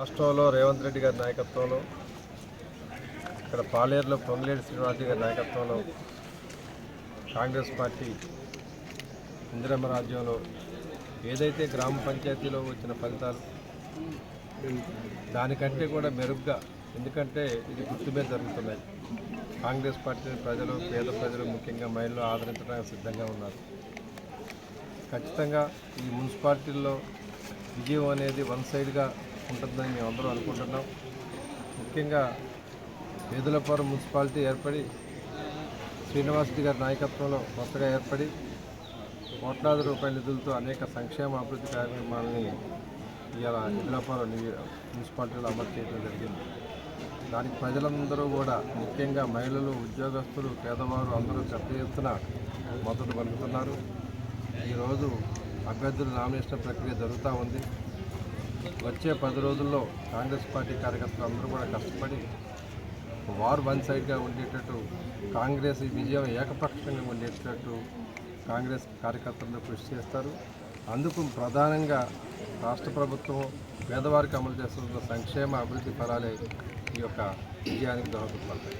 రాష్ట్రంలో రేవంత్ రెడ్డి గారి నాయకత్వంలో ఇక్కడ పాలేరులో పొంగులేటి శ్రీనివాసరెడ్డి గారి నాయకత్వంలో కాంగ్రెస్ పార్టీ ఇందిరమ్మ రాజ్యంలో ఏదైతే గ్రామ పంచాయతీలో వచ్చిన ఫలితాలు దానికంటే కూడా మెరుగ్గా ఎందుకంటే ఇది గుర్తు మీద జరుగుతున్నాయి కాంగ్రెస్ పార్టీని ప్రజలు పేద ప్రజలు ముఖ్యంగా మహిళలు ఆదరించడానికి సిద్ధంగా ఉన్నారు. ఖచ్చితంగా ఈ మున్సిపాలిటీల్లో విజయం అనేది వన్ సైడ్గా ఉంటుందని మేము అందరూ అనుకుంటున్నాం. ముఖ్యంగా వేదులపురం మున్సిపాలిటీ ఏర్పడి శ్రీనివాసరెడ్డి గారి నాయకత్వంలో కొత్తగా ఏర్పడి కోట్లాది రూపాయల నిధులతో అనేక సంక్షేమ అభివృద్ధి కార్యక్రమాలని ఇలా వేదులపురం మున్సిపాలిటీలో అమలు చేయడం జరిగింది. దానికి ప్రజలందరూ కూడా ముఖ్యంగా మహిళలు ఉద్యోగస్తులు పేదవారు అందరూ పెద్ద ఎత్తున మద్దతు పలుకుతున్నారు. ఈరోజు అభ్యర్థుల నామినేషన్ ప్రక్రియ జరుగుతూ ఉంది. వచ్చే పది రోజుల్లో కాంగ్రెస్ పార్టీ కార్యకర్తలు అందరూ కూడా కష్టపడి వారు వన్ సైడ్గా ఉండేటట్టు కాంగ్రెస్ ఈ విజయం ఏకపక్షంగా ఉండేటట్టు కాంగ్రెస్ కార్యకర్తలతో కృషి చేస్తారు. అందుకు ప్రధానంగా రాష్ట్ర ప్రభుత్వం పేదవారికి అమలు చేస్తున్న సంక్షేమ అభివృద్ధి ఫలాలే ఈ యొక్క విజయానికి దోహదపడతాయి.